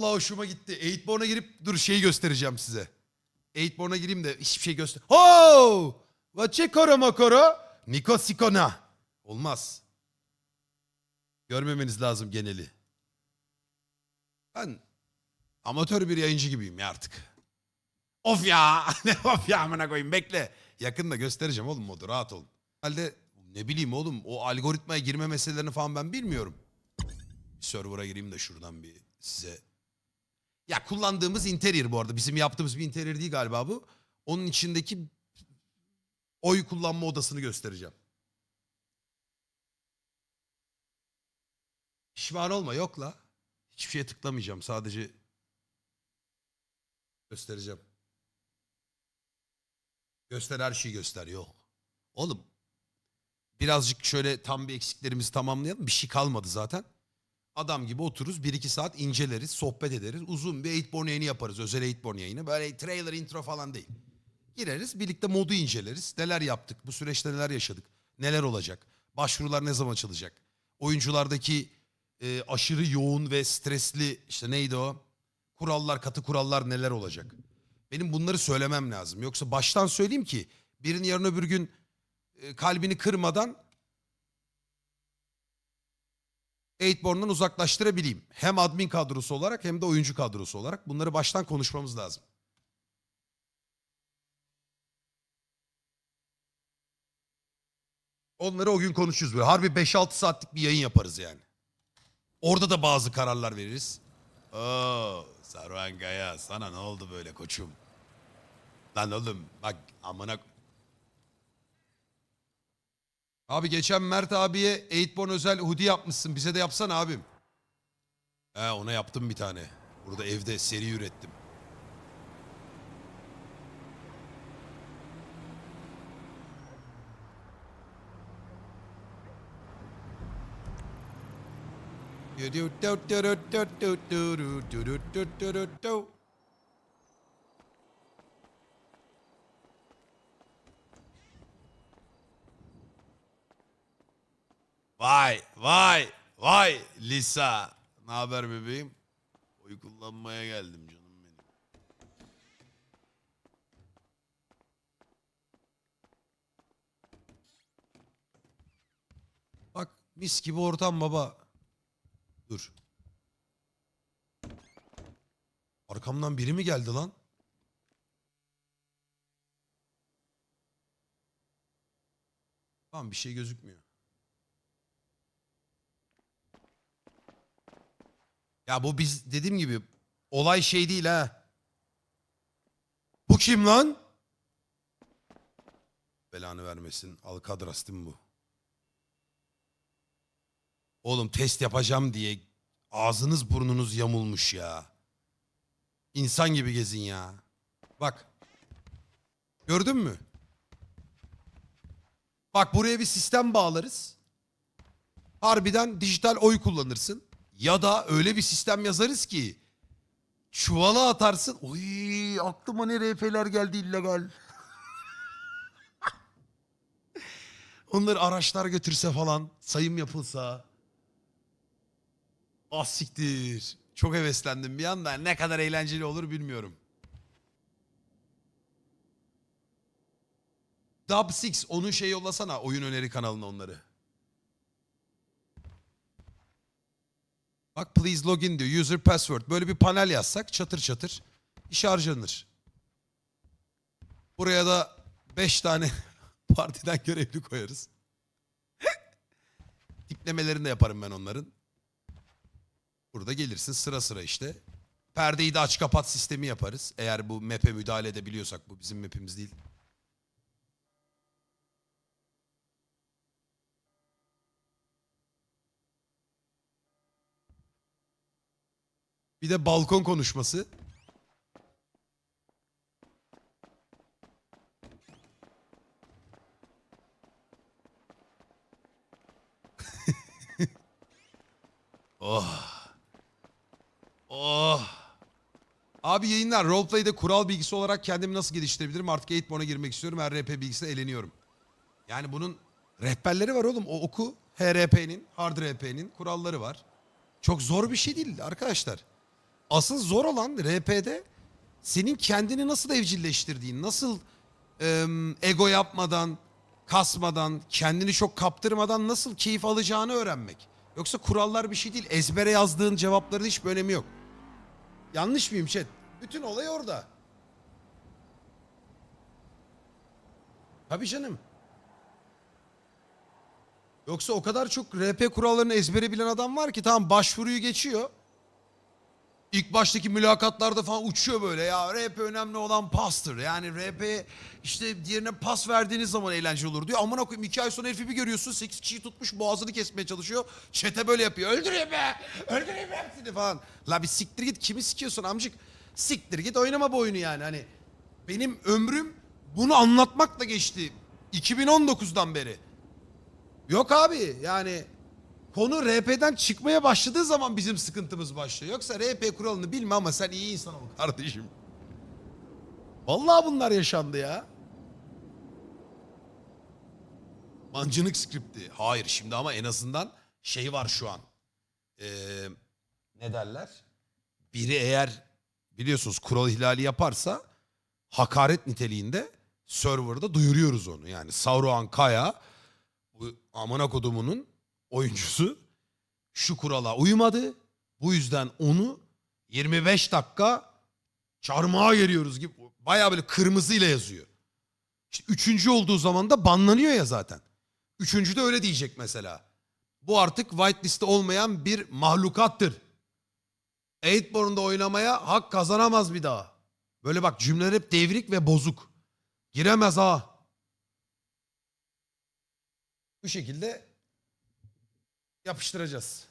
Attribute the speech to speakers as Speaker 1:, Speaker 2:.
Speaker 1: Allah hoşuma gitti. Eightborn'a girip dur şeyi göstereceğim size. Eightborn'a gireyim de hiçbir şey göster. Ho! Vache koro mokoro. Niko sikona. Olmaz. Görmemeniz lazım geneli. Ben amatör bir yayıncı gibiyim ya artık. Of ya. Ne of ya amına koyayım bekle. Yakında göstereceğim oğlum modu rahat olun. Halde ne bileyim oğlum o algoritmaya girme meselelerini falan ben bilmiyorum. Bir server'a gireyim de şuradan bir size. Ya kullandığımız interior bu arada. Bizim yaptığımız bir interior değil galiba bu. Onun içindeki oy kullanma odasını göstereceğim. Pişman olma yok la. Hiçbir şeye tıklamayacağım. Sadece göstereceğim. Göster her şeyi göster. Yok. Oğlum birazcık şöyle tam bir eksiklerimizi tamamlayalım. Bir şey kalmadı zaten. Adam gibi otururuz. bir iki saat inceleriz, sohbet ederiz. Uzun bir Eightborn yayını yaparız. Özel Eightborn yayını. Böyle trailer, intro falan değil. Gireriz, birlikte modu inceleriz. Neler yaptık, bu süreçte neler yaşadık, neler olacak, başvurular ne zaman açılacak, oyunculardaki e, aşırı yoğun ve stresli işte neydi o? Kurallar, katı kurallar neler olacak? Benim bunları söylemem lazım. Yoksa baştan söyleyeyim ki birinin yarın öbür gün e, kalbini kırmadan Eightborn'dan uzaklaştırabileyim. Hem admin kadrosu olarak hem de oyuncu kadrosu olarak bunları baştan konuşmamız lazım. Onları o gün konuşuruz. Böyle harbi 5-6 saatlik bir yayın yaparız yani. Orada da bazı kararlar veririz. Oo, Saruhan Kaya sana ne oldu böyle koçum? Lan oğlum bak amına... Abi geçen Mert abiye 8born özel hoodie yapmışsın. Bize de yapsana abim. He ona yaptım bir tane. Burada evde seri ürettim. Vay vay vay Lisa. Ne haber bebeğim? Oy kullanmaya geldim canım benim. Bak mis gibi ortam baba. Dur. Arkamdan biri mi geldi lan? Tamam bir şey gözükmüyor. Ya bu biz dediğim gibi olay şey değil ha. Bu kim lan? Belanı vermesin. Alkadras değil mi bu? Oğlum test yapacağım diye ağzınız burnunuz yamulmuş ya. İnsan gibi gezin ya. Bak. Gördün mü? Bak buraya bir sistem bağlarız. Harbiden dijital oy kullanırsın. Ya da öyle bir sistem yazarız ki çuvala atarsın. Oy aklıma ne RP'ler geldi illegal. Onları araçlar götürse falan sayım yapılsa. Ah siktir. Çok heveslendim bir anda. Ne kadar eğlenceli olur bilmiyorum. Dub 6 onun şey yollasana oyun öneri kanalına onları. Bak please login diyor. User password. Böyle bir panel yazsak çatır çatır iş harcanır. Buraya da 5 tane partiden görevli koyarız. Tiplemelerini de yaparım ben onların. Burada gelirsin sıra sıra işte. Perdeyi de aç kapat sistemi yaparız. Eğer bu map'e müdahale edebiliyorsak bu bizim map'imiz değil. Bir de balkon konuşması. oh. Oh. Abi yayınlar. Roleplay'de kural bilgisi olarak kendimi nasıl geliştirebilirim? Artık 8born'a girmek istiyorum. Her RP bilgisine eleniyorum. Yani bunun rehberleri var oğlum. O oku. HRP'nin, Hard RP'nin kuralları var. Çok zor bir şey değil arkadaşlar. Asıl zor olan RP'de senin kendini nasıl evcilleştirdiğin, nasıl em, ego yapmadan, kasmadan, kendini çok kaptırmadan nasıl keyif alacağını öğrenmek. Yoksa kurallar bir şey değil. Ezbere yazdığın cevapların hiçbir önemi yok. Yanlış mıyım chat? Bütün olay orada. Tabii canım. Yoksa o kadar çok RP kurallarını ezbere bilen adam var ki tamam başvuruyu geçiyor. İlk baştaki mülakatlarda falan uçuyor böyle ya RP önemli olan pastır. Yani RP işte diğerine pas verdiğiniz zaman eğlenceli olur diyor. Amına koyayım iki ay sonra herifi bir görüyorsun 8 kişiyi tutmuş boğazını kesmeye çalışıyor. Çete böyle yapıyor öldüreyim be öldüreyim be hepsini falan. La bir siktir git kimi sikiyorsun amcık. Siktir git oynama bu oyunu yani hani. Benim ömrüm bunu anlatmakla geçti. 2019'dan beri. Yok abi yani konu RP'den çıkmaya başladığı zaman bizim sıkıntımız başlıyor. Yoksa RP kuralını bilme ama sen iyi insan ol kardeşim. Vallahi bunlar yaşandı ya. Mancınık skripti. Hayır şimdi ama en azından şey var şu an. Ee, ne derler? Biri eğer biliyorsunuz kural ihlali yaparsa hakaret niteliğinde serverda duyuruyoruz onu. Yani Sauron Kaya bu amına kodumunun oyuncusu şu kurala uymadı. Bu yüzden onu 25 dakika çarmıha geliyoruz gibi bayağı böyle kırmızıyla yazıyor. İşte üçüncü olduğu zaman da banlanıyor ya zaten. Üçüncü de öyle diyecek mesela. Bu artık whitelist'te olmayan bir mahlukattır. Eightborn'da oynamaya hak kazanamaz bir daha. Böyle bak cümleler hep devrik ve bozuk. Giremez ha. Bu şekilde yapıştıracağız.